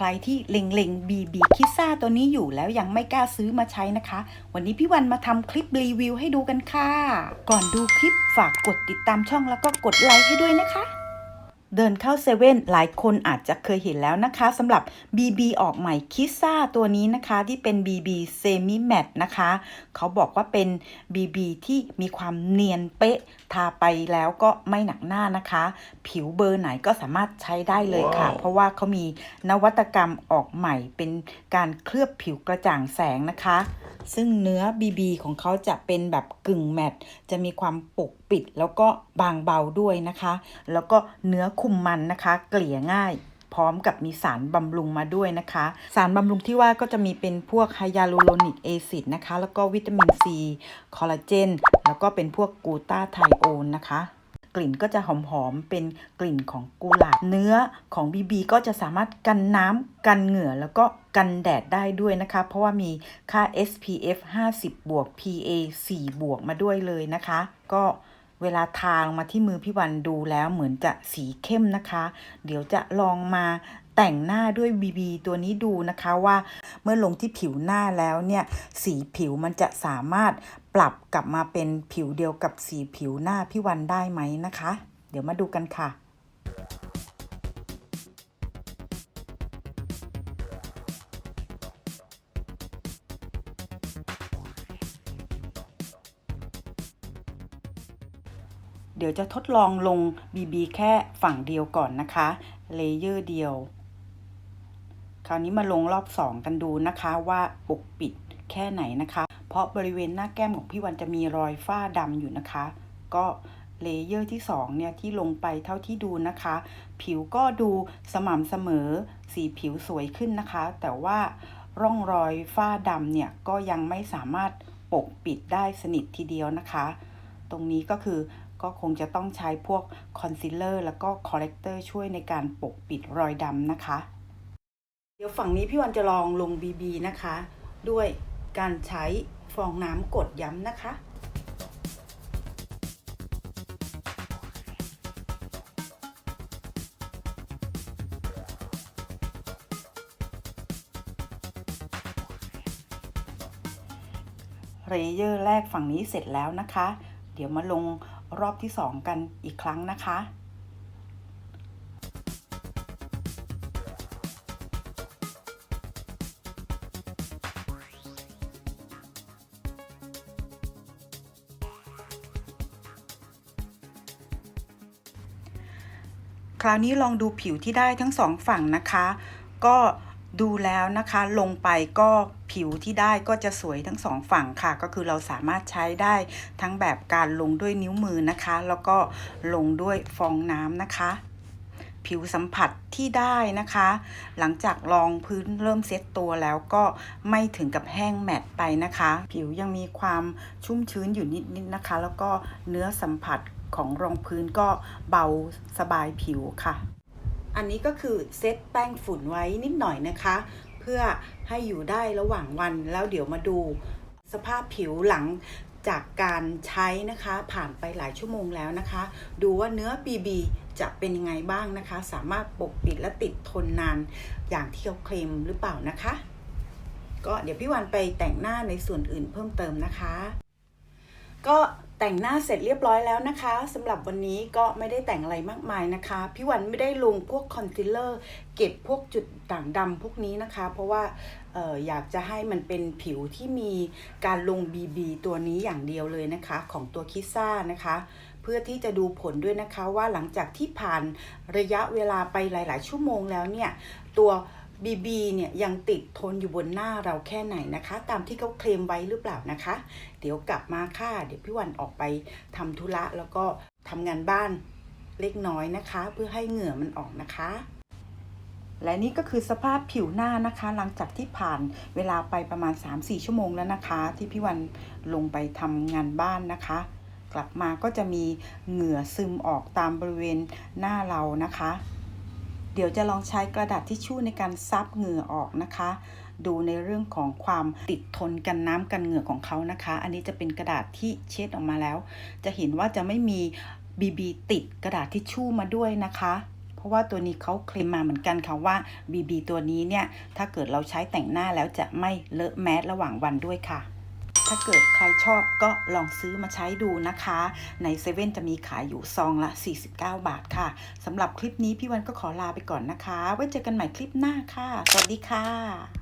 ใครที่เล็งๆ BB คิซ่าตัวนี้อยู่แล้วยังไม่กล้าซื้อมาใช้นะคะ วันนี้พี่วันมาทำคลิปรีวิวให้ดูกันค่ะ ก่อนดูคลิปฝากกดติดตามช่องแล้วก็กดไลค์ให้ด้วยนะคะ เดินเข้าเซเว่นหลายคนอาจจะเคยเห็นแล้วนะคะสำหรับ BB ออกใหม่คิซ่าตัวนี้นะคะที่เป็น BB Semi Matte นะคะ เขาบอกว่าเป็น BB ที่มีความเนียนเป๊ะ ทาไปแล้วก็ไม่หนักหน้านะคะ ผิวเบอร์ไหนก็สามารถใช้ได้เลยค่ะว้าวเพราะว่าเขามีนวัตกรรมออกใหม่เป็นการเคลือบผิวกระจ่างแสงนะคะ ซึ่งเนื้อ BB ของเขาจะเป็นแบบกึ่งแมตต์จะมีความปกปิดแล้วก็บางเบาด้วยนะคะ แล้วก็เนื้อคุมมันนะคะ เกลี่ยง่ายพร้อมกับมีสารบำรุงมาด้วยนะคะ สารบำรุงที่ว่าก็จะมีเป็นพวกไฮยาลูโรนิกแอซิดนะคะ แล้วก็วิตามินซี คอลลาเจน แล้วก็เป็นพวกกูตาไทโอนนะคะ กลิ่นก็จะหอมๆ เป็นกลิ่นของกุหลาบ เนื้อของ BB ก็จะสามารถกันน้ำกันเหงื่อแล้วก็กันแดดได้ด้วยนะคะ เพราะว่ามีค่า SPF 50 บวก PA 4 บวกมาด้วยเลยนะคะ ก็เวลาทาลงมาที่มือพี่วันดูแล้วเหมือนจะสีเข้มนะคะ เดี๋ยวจะลองมาแต่งหน้าด้วย BB ตัวนี้ดูนะคะว่าเมื่อลงที่ผิวหน้าแล้วเนี่ย สีผิวมันจะสามารถปรับกลับมาเป็นผิวเดียวกับสีผิวหน้าพี่วันได้ไหมนะคะ เดี๋ยวมาดูกันค่ะเดี๋ยวจะทดลองลง BB แค่ฝั่งเดียวก่อนนะคะ เลเยอร์เดียว คราวนี้มาลงรอบ2กันดูนะคะว่าปกปิด แค่ไหนนะคะ เพราะบริเวณหน้าแก้มของพี่วันจะมีรอยฝ้าดำอยู่นะคะ ก็เลเยอร์ที่2เนี่ยที่ลงไปเท่าที่ดูนะคะ ผิวก็ดูสม่ำเสมอ สีผิวสวยขึ้นนะคะ แต่ว่าร่องรอยฝ้าดำเนี่ยก็ยังไม่สามารถปกปิดได้สนิททีเดียวนะคะ ตรงนี้ก็คือก็คงจะต้องใช้พวกคอนซีลเลอร์แล้วก็คอร์เรคเตอร์ช่วยในการปกปิดรอยดำนะคะ เดี๋ยวฝั่งนี้พี่วันจะลองลง BB นะคะ ด้วย การใช้ฟองน้ำกดย้ำนะคะเรเยอร์แรกฝั่งนี้เสร็จแล้วนะคะ เดี๋ยวมาลงรอบที่ 2 กันอีกครั้งนะคะ คราวนี้ลองดูผิวที่ได้ทั้งสองฝั่งนะคะ ก็ดูแล้วนะคะลงไปก็ผิวที่ได้ก็จะสวยทั้งสองฝั่งค่ะ ก็คือเราสามารถใช้ได้ทั้งแบบการลงด้วยนิ้วมือนะคะ แล้วก็ลงด้วยฟองน้ำนะคะ ผิวสัมผัสที่ได้นะคะ หลังจากรองพื้นเริ่มเซ็ตตัวแล้วก็ไม่ถึงกับแห้งแมตต์ไปนะคะ ผิวยังมีความชุ่มชื้นอยู่นิดๆนนะคะ แล้วก็เนื้อสัมผัส ของรองพื้นก็เบาสบายผิวค่ะ อันนี้ก็คือเซตแป้งฝุ่นไว้นิดหน่อยนะคะ เพื่อให้อยู่ได้ระหว่างวันแล้วเดี๋ยวมาดู สภาพผิวหลังจากการใช้นะคะผ่านไปหลายชั่วโมงแล้วนะคะ ดูว่าเนื้อ BB จะเป็นยังไงบ้างนะคะ สามารถปกปิดและติดทนนานอย่างที่เขาเคลมหรือเปล่านะคะ ก็เดี๋ยวพี่วันไปแต่งหน้าในส่วนอื่นเพิ่มเติมนะคะ ก็ แต่งหน้าเสร็จเรียบร้อยแล้วนะคะสำหรับวันนี้ก็ไม่ได้แต่งอะไรมากมายนะคะ พี่วันไม่ได้ลงพวกคอนซีลเลอร์เก็บพวกจุดด่างดำพวกนี้นะคะ เพราะว่าอออยากจะให้มันเป็นผิวที่มีการลง BB ตัวนี้อย่างเดียวเลยนะคะ ของตัวคิซ่านะคะ เพื่อที่จะดูผลด้วยนะคะว่าหลังจากที่ผ่านระยะเวลาไปหลาย ๆ ชั่วโมงแล้วเนี่ย ตัว BB เนี่ยยังติดทนอยู่บนหน้าเราแค่ไหนนะคะ ตามที่เขาเคลมไว้หรือเปล่านะคะ เดี๋ยวกลับมาค่ะ เดี๋ยวพี่วันออกไปทำธุระแล้วก็ทำงานบ้านเล็กน้อยนะคะ เพื่อให้เหงื่อมันออกนะคะ และนี่ก็คือสภาพผิวหน้านะคะ หลังจากที่ผ่านเวลาไปประมาณ 3-4 ชั่วโมงแล้วนะคะ ที่พี่วันลงไปทำงานบ้านนะคะ กลับมาก็จะมีเหงื่อซึมออกตามบริเวณหน้าเรานะคะ เดี๋ยวจะลองใช้กระดาษทิชชู่ในการซับเหงื่อออกนะคะ ดูในเรื่องของความติดทนกันน้ำกันเหงื่อของเขานะคะ อันนี้จะเป็นกระดาษที่เช็ดออกมาแล้ว จะเห็นว่าจะไม่มีบีบีติดกระดาษทิชชู่มาด้วยนะคะเพราะว่าตัวนี้เขาเคลมมาเหมือนกันค่ะว่า BB ตัวนี้เนี่ย ถ้าเกิดเราใช้แต่งหน้าแล้วจะไม่เลอะแมสระหว่างวันด้วยค่ะ ถ้าเกิดใครชอบก็ลองซื้อมาใช้ดูนะคะ ในเซเว่นจะมีขายอยู่ซองละ 49 บาทค่ะสำหรับคลิปนี้พี่วันก็ขอลาไปก่อนนะคะ ไว้เจอกันใหม่คลิปหน้าค่ะ สวัสดีค่ะ